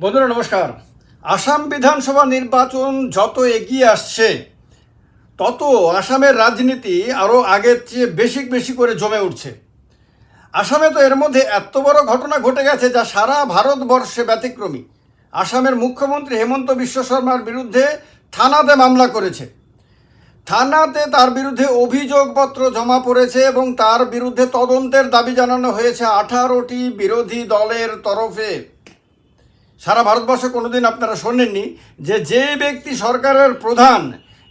বন্ধুরা, নমস্কার। আসাম বিধানসভা নির্বাচন যত এগিয়ে আসছে, তত আসামের রাজনীতি আরও আগের চেয়ে বেশি বেশি করে জমে উঠছে। আসামে তো এর মধ্যে এত বড় ঘটনা ঘটে গেছে যা সারা ভারতবর্ষে ব্যতিক্রমী। আসামের মুখ্যমন্ত্রী হেমন্ত বিশ্ব শর্মার বিরুদ্ধে থানাতে মামলা করেছে। থানাতে তার বিরুদ্ধে অভিযোগপত্র জমা পড়েছে এবং তার বিরুদ্ধে তদন্তের দাবি জানানো হয়েছে আঠারোটি বিরোধী দলের তরফে। সারা ভারতবর্ষে কোনোদিন আপনারা শোনেননি যে যে ব্যক্তি সরকারের প্রধান,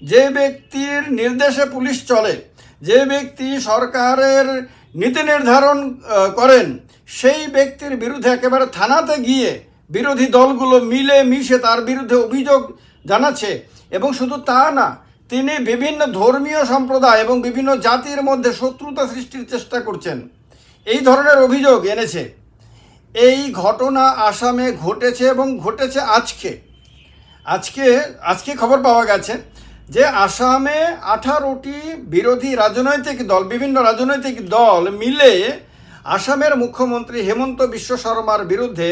যে ব্যক্তির নির্দেশে পুলিশ চলে, যে ব্যক্তি সরকারের নীতি নির্ধারণ করেন, সেই ব্যক্তির বিরুদ্ধে একেবারে থানাতে গিয়ে বিরোধী দলগুলো মিলে মিশে তার বিরুদ্ধে অভিযোগ জানাচ্ছে এবং শুধু তা না, তিনি বিভিন্ন ধর্মীয় সম্প্রদায় এবং বিভিন্ন জাতির মধ্যে শত্রুতা সৃষ্টির চেষ্টা করছেন। এই ধরনের অভিযোগ এনেছে। এই ঘটনা আসামে ঘটেছে এবং ঘটেছে আজকে। আজকে আজকে খবর পাওয়া গেছে যে আসামে আঠারোটি বিরোধী রাজনৈতিক দল, বিভিন্ন রাজনৈতিক দল মিলে আসামের মুখ্যমন্ত্রী হেমন্ত বিশ্ব শর্মার বিরুদ্ধে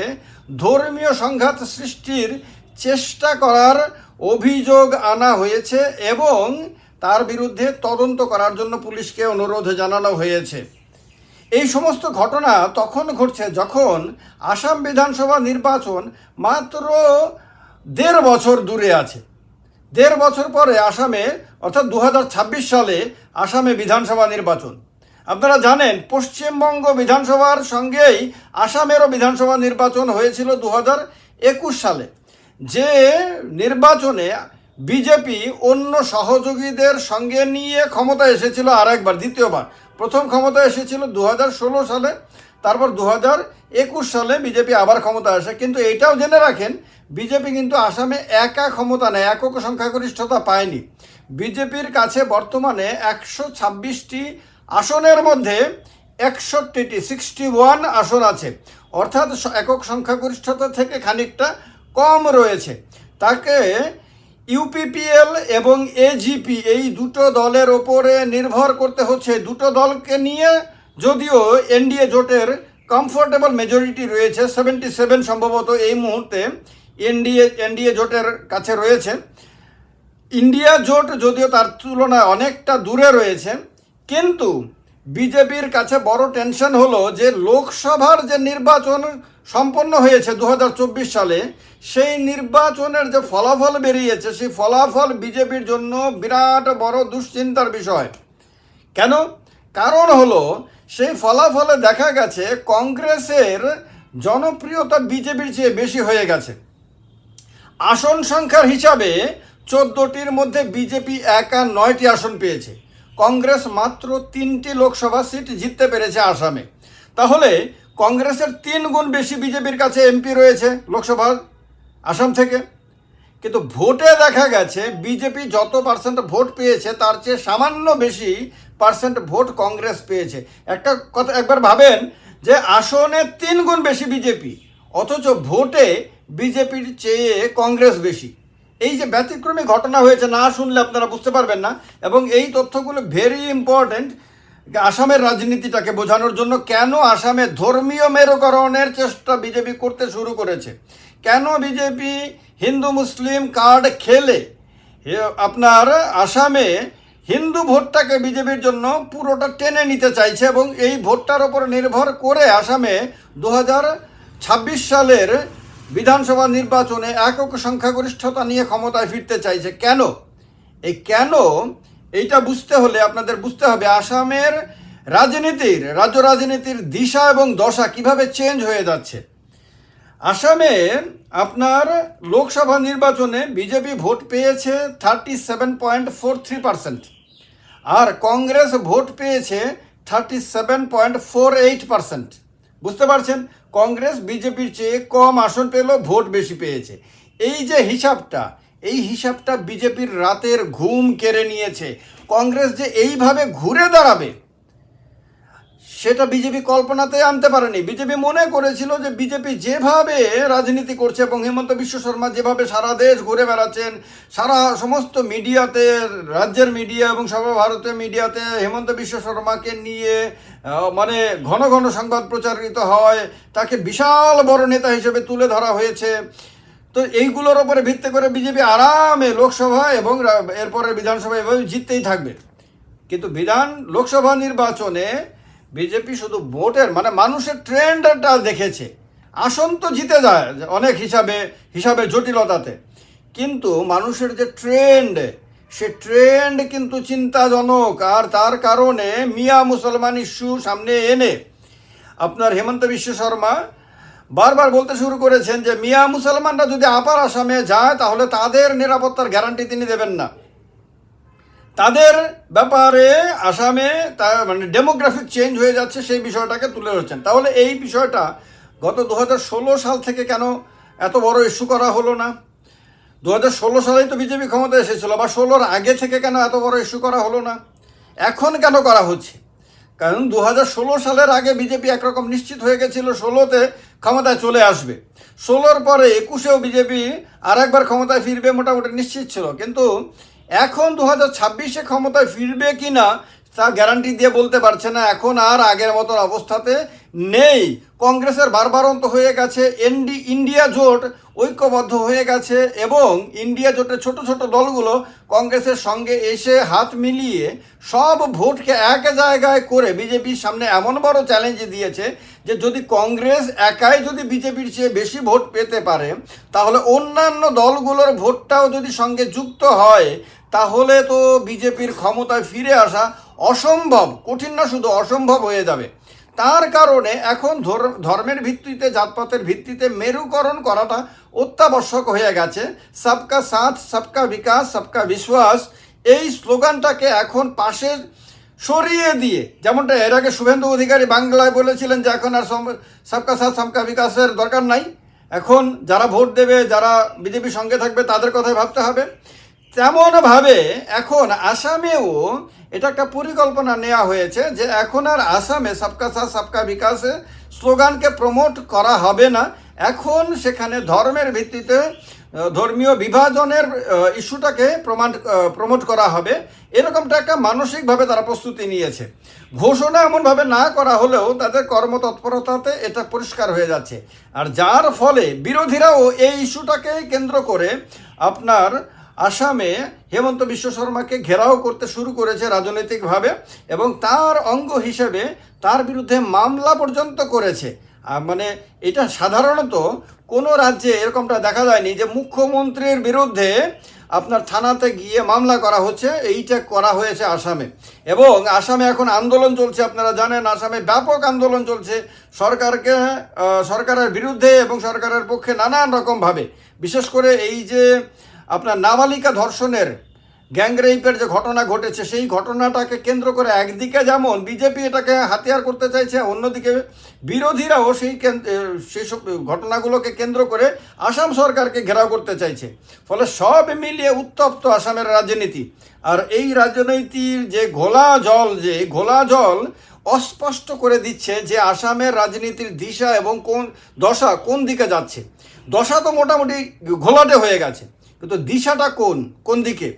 ধর্মীয় সংঘাত সৃষ্টির চেষ্টা করার অভিযোগ আনা হয়েছে এবং তার বিরুদ্ধে তদন্ত করার জন্য পুলিশকে অনুরোধ জানানো হয়েছে। এই সমস্ত ঘটনা তখন ঘটছে যখন আসাম বিধানসভা নির্বাচন মাত্র দেড় বছর দূরে আছে। দেড় বছর পরে আসামে, অর্থাৎ দু হাজার ছাব্বিশ সালে আসামে বিধানসভা নির্বাচন। আপনারা জানেন, পশ্চিমবঙ্গ বিধানসভার সঙ্গেই আসামেরও বিধানসভা নির্বাচন হয়েছিল দু একুশ সালে। যে নির্বাচনে বিজেপি অন্য সহযোগীদের সঙ্গে নিয়ে ক্ষমতা এসেছিল আরেকবার, দ্বিতীয়বার। প্রথম ক্ষমতা এসেছিল দু হাজার ষোলো সালে, তারপর দু একুশ সালে বিজেপি আবার ক্ষমতা আসে। কিন্তু এটাও জেনে রাখেন, বিজেপি কিন্তু আসামে একা ক্ষমতা নেয়, একক সংখ্যাগরিষ্ঠতা পায়নি। বিজেপির কাছে বর্তমানে একশো ছাব্বিশটি আসনের মধ্যে একষট্টিটি, সিক্সটি ওয়ান আসন আছে। অর্থাৎ একক সংখ্যাগরিষ্ঠতা থেকে খানিকটা কম রয়েছে। তাকে ইউপিপিএল এবং এজিপি এই দুটো দলের ওপরে নির্ভর করতে হচ্ছে। দুটো দলকে নিয়ে যদিও এনডিএ জোটের কমফোর্টেবল মেজরিটি রয়েছে সেভেন্টি সেভেন সম্ভবত এই মুহূর্তে এনডিএ এনডিএ জোটের কাছে রয়েছে। ইন্ডিয়া জোট যদিও তার তুলনায় অনেকটা দূরে রয়েছে, কিন্তু বিজেপির কাছে বড় টেনশন হলো যে লোকসভার যে নির্বাচন সম্পন্ন হয়েছে দু হাজার চব্বিশ সালে। সেই নির্বাচনের যে ফলাফল বেরিয়েছে, সেই ফলাফল বিজেপির জন্য বিরাট বড় দুশ্চিন্তার বিষয়। কেন? কারণ হলো, সেই ফলাফলে দেখা গেছে কংগ্রেসের জনপ্রিয়তা বিজেপির চেয়ে বেশি হয়ে গেছে। আসন সংখ্যার হিসাবে চোদ্দটির মধ্যে বিজেপি একা নয়টি আসন পেয়েছে। কংগ্রেস মাত্র তিনটি লোকসভা সিট জিততে পেরেছে আসামে। তাহলে কংগ্রেসের তিন গুণ বেশি বিজেপির কাছে এমপি রয়েছে লোকসভা আসাম থেকে। কিন্তু ভোটে দেখা গেছে, বিজেপি যত পার্সেন্ট ভোট পেয়েছে, তার চেয়ে সামান্য বেশি পার্সেন্ট ভোট কংগ্রেস পেয়েছে। একটা কথা একবার ভাবেন যে আসনে তিন গুণ বেশি বিজেপি, অথচ ভোটে বিজেপির চেয়ে কংগ্রেস বেশি। এই যে ব্যতিক্রমী ঘটনা হয়েছে, না শুনলে আপনারা বুঝতে পারবেন না। এবং এই তথ্যগুলো ভেরি ইম্পর্ট্যান্ট আসামের রাজনীতিটাকে বোঝানোর জন্য কেন আসামে ধর্মীয় মেরুকরণের চেষ্টা বিজেপি করতে শুরু করেছে? কেন বিজেপি হিন্দু মুসলিম কার্ড খেলে? আপনার আসামে হিন্দু ভোটটাকে বিজেপির জন্য পুরোটা টেনে নিতে চাইছে এবং এই ভোটটার ওপর নির্ভর করে আসামে দু সালের বিধানসভা নির্বাচনে একক সংখ্যাগরিষ্ঠতা নিয়ে ক্ষমতায় ফিরতে চাইছে। কেন? এই কেন এইটা বুঝতে হলে আপনাদের বুঝতে হবে আসামের রাজনীতির, রাজ্য রাজনীতির দিশা এবং দশা কীভাবে চেঞ্জ হয়ে যাচ্ছে। আসামে আপনার লোকসভা নির্বাচনে বিজেপি ভোট পেয়েছে thirty seven point four three percent আর কংগ্রেস ভোট পেয়েছে thirty seven point four eight percent বুঝতে পারছেন? কংগ্রেস বিজেপির চেয়ে কম আসন পেল ভোট বেশি পেয়েছে। এই যে হিসাবটা এই হিসাবটা বিজেপির রাতের ঘুম কেড়ে নিয়েছে। কংগ্রেস যে এইভাবে ঘুরে দাঁড়াবে, সেটা বিজেপি কল্পনাতে আনতে পারেনি। বিজেপি মনে করেছিল যে বিজেপি যেভাবে রাজনীতি করছে এবং হেমন্ত বিশ্ব শর্মা যেভাবে সারা দেশ ঘুরে বেড়াচ্ছেন, সারা সমস্ত মিডিয়াতে, রাজ্যের মিডিয়া এবং সর্বভারতীয় মিডিয়াতে হেমন্ত বিশ্ব শর্মাকে নিয়ে মানে ঘন ঘন সংবাদ প্রচারিত হয়, তাকে বিশাল বড় নেতা হিসেবে তুলে ধরা হয়েছে। তো এইগুলোর ওপরে ভিত্তি করে বিজেপি আরামে লোকসভা এবং এরপরে বিধানসভা এভাবে জিততেই থাকবে। কিন্তু বিধান লোকসভা নির্বাচনে বিজেপি শুধু ভোটের মানে মানুষের ট্রেন্ডটা দেখেছে। আসন তো জিতে যায় অনেক হিসাবে হিসাবে জটিলতাতে। কিন্তু মানুষের যে ট্রেন্ড, সে ট্রেন্ড কিন্তু চিন্তাজনক। আর তার কারণে মিয়া মুসলমান ইস্যু সামনে এনে, আপনার হেমন্ত বিশ্ব শর্মা বারবার বলতে শুরু করেছেন যে মিয়া মুসলমানরা যদি আপার আসামে যায়, তাহলে তাদের নিরাপত্তার গ্যারান্টি তিনি দেবেন না। তাদের ব্যাপারে আসামে তা মানে ডেমোগ্রাফিক চেঞ্জ হয়ে যাচ্ছে, সেই বিষয়টাকে তুলে ধরছেন। তাহলে এই বিষয়টা গত দু হাজার ষোলো সাল থেকে কেন এত বড় ইস্যু করা হলো না? দু হাজার ষোলো সালেই তো বিজেপি ক্ষমতায় এসেছিল, বা ষোলোর আগে থেকে কেন এত বড় ইস্যু করা হলো না? এখন কেন করা হচ্ছে? কারণ দু হাজার ষোলো সালের আগে বিজেপি একরকম নিশ্চিত হয়ে গেছিল, ষোলোতে ক্ষমতায় চলে আসবে। ষোলোর পরে একুশেও বিজেপি আর একবার ক্ষমতায় ফিরবে মোটামুটি নিশ্চিত ছিল। কিন্তু এখন দু হাজার ছাব্বিশে ক্ষমতায় ফিরবে কি না তা গ্যারান্টি দিয়ে বলতে পারছে না। এখন আর আগের মতন অবস্থাতে নেই। কংগ্রেসের বারবারন্ত হয়ে গেছে এনডি, ইন্ডিয়া জোট ঐক্যবদ্ধ হয়ে গেছে এবং ইন্ডিয়া জোটের ছোট ছোট দলগুলো কংগ্রেসের সঙ্গে এসে হাত মিলিয়ে সব ভোটকে এক জায়গায় করে বিজেপির সামনে এমন বড় চ্যালেঞ্জ দিয়েছে যে যদি কংগ্রেস একাই যদি বিজেপির চেয়ে বেশি ভোট পেতে পারে, তাহলে অন্যান্য দলগুলোর ভোটটাও যদি সঙ্গে যুক্ত হয়, তাহলে তো বিজেপির ক্ষমতায় ফিরে আসা অসম্ভব, কঠিন না, শুধু অসম্ভব হয়ে যাবে। তার কারণে এখন ধর- ধর্মের ভিত্তিতে, জাতপাতের ভিত্তিতে মেরুকরণ করাটা অত্যাবশ্যক হয়ে গেছে। সবকা সাথ, সবকা বিকাশ, সবকা বিশ্বাস, এই স্লোগানটাকে এখন পাশে সরিয়ে দিয়ে, যেমনটা এর আগে শুভেন্দু অধিকারী বাংলায় বলেছিলেন যে এখন আর সবকা সাথ, সবকা বিকাশের দরকার নাই। এখন যারা ভোট দেবে, যারা বিজেপির সঙ্গে থাকবে, তাদের কথাই ভাবতে হবে। তেমনভাবে এখন আসামেও এটা একটা পরিকল্পনা নেওয়া হয়েছে যে এখন আর আসামে সবকা সাথ, সবকা বিকাশে স্লোগানকে প্রমোট করা হবে না। এখন সেখানে ধর্মের ভিত্তিতে ধর্মীয় বিভাজনের ইস্যুটাকে প্রমাণ প্রমোট করা হবে। এরকমটা একটা মানসিকভাবে তারা প্রস্তুতি নিয়েছে। ঘোষণা এমনভাবে না করা হলেও তাদের কর্মতৎপরতাতে এটা পরিষ্কার হয়ে যাচ্ছে। আর যার ফলে বিরোধীরাও এই ইস্যুটাকে কেন্দ্র করে আপনার আসামে হেমন্ত বিশ্ব শর্মাকে ঘেরাও করতে শুরু করেছে রাজনৈতিকভাবে এবং তার অঙ্গ হিসেবে তার বিরুদ্ধে মামলা পর্যন্ত করেছে। মানে এটা সাধারণত কোনো রাজ্যে এরকমটা দেখা যায়নি যে মুখ্যমন্ত্রীর বিরুদ্ধে আপনার থানাতে গিয়ে মামলা করা হচ্ছে, এইটা করা হয়েছে আসামে। এবং আসামে এখন আন্দোলন চলছে, আপনারা জানেন, আসামে ব্যাপক আন্দোলন চলছে। সরকারকে সরকারের বিরুদ্ধে এবং সরকারের পক্ষে নানান রকমভাবে। বিশেষ করে এই যে আপনার নাবালিকা ধর্ষণের গ্যাং রেপের যে ঘটনা ঘটেছে, সেই ঘটনাটাকে কেন্দ্র করে একদিকে যেমন বিজেপি এটাকে হাতিয়ার করতে চাইছে, অন্যদিকে বিরোধীরাও সেই কেন- সেই সব ঘটনাগুলোকে কেন্দ্র করে আসাম সরকারকে ঘেরাও করতে চাইছে। ফলে সব মিলিয়ে উত্তপ্ত আসামের রাজনীতি। আর এই রাজনীতির যে ঘোলা জল, যে ঘোলা জল অস্পষ্ট করে দিচ্ছে যে আসামের রাজনীতির দিশা এবং কোন দশা কোন দিকে যাচ্ছে। দশা তো মোটামুটি ঘোলাটে হয়ে গেছে। কিন্তু দিশাটা কোন? কোন দিকে?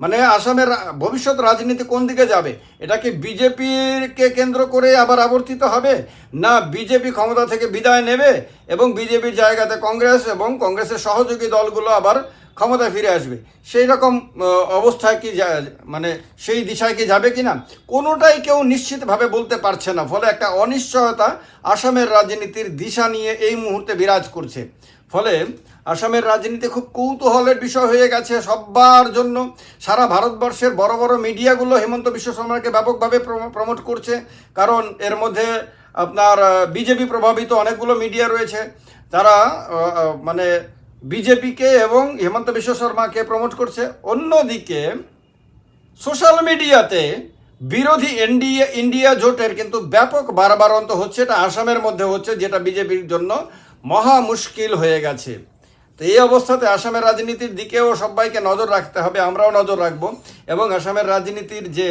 মানে আসামের ভবিষ্যৎ রাজনীতি কোন দিকে যাবে? এটা কি বিজেপিকে কেন্দ্র করে আবার আবর্তিত হবে? না বিজেপি ক্ষমতা থেকে বিদায় নেবে এবং বিজেপির জায়গাতে কংগ্রেস এবং কংগ্রেসের সহযোগী দলগুলো আবার ক্ষমতায় ফিরে আসবে? সেই রকম অবস্থায় কি মানে সেই দিশায় কি যাবে কি না কোনোটাই কেউ নিশ্চিতভাবে বলতে পারছে না। ফলে একটা অনিশ্চয়তা আসামের রাজনীতির দিশা নিয়ে এই মুহূর্তে বিরাজ করছে। ফলে আসামের রাজনীতি খুব কৌতূহলের বিষয় হয়ে গেছে সবার জন্য। সারা ভারতবর্ষের বড় বড় মিডিয়াগুলো হেমন্ত বিশ্ব শর্মাকে ব্যাপকভাবে প্রমোট করছে। কারণ এর মধ্যে আপনার বিজেপি প্রভাবিত অনেকগুলো মিডিয়া রয়েছে। তারা মানে বিজেপিকে এবং হেমন্ত বিশ্ব শর্মাকে প্রমোট করছে। অন্যদিকে সোশ্যাল মিডিয়াতে বিরোধী এনডিএ, ইন্ডিয়া জোটের কিন্তু ব্যাপক বারবারন্ত হচ্ছে। এটা আসামের মধ্যে হচ্ছে, যেটা বিজেপির জন্য মহা মুশকিল হয়ে গেছে। তো এই অবস্থাতে আসামের রাজনীতির দিকেও সবাইকে নজর রাখতে হবে, আমরাও নজর রাখব। এবং আসামের রাজনীতির যে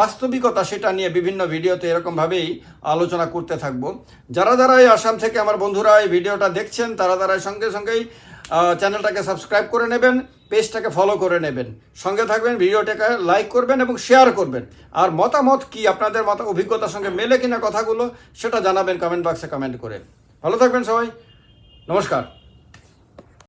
বাস্তবিকতা সেটা নিয়ে বিভিন্ন ভিডিওতে এরকমভাবেই আলোচনা করতে থাকব। যারা যারা এই আসাম থেকে আমার বন্ধুরা এই ভিডিওটা দেখছেন, তারা তারা সঙ্গে সঙ্গেই চ্যানেলটাকে সাবস্ক্রাইব করে নেবেন, পেজটাকে ফলো করে নেবেন। সঙ্গে থাকবেন, ভিডিওটাকে লাইক করবেন এবং শেয়ার করবেন। আর মতামত কি, আপনাদের মত, অভিজ্ঞতার সঙ্গে মেলে কিনা কথাগুলো, সেটা জানাবেন কমেন্ট বক্সে কমেন্ট করে। ভালো থাকবেন সবাই। নমস্কার।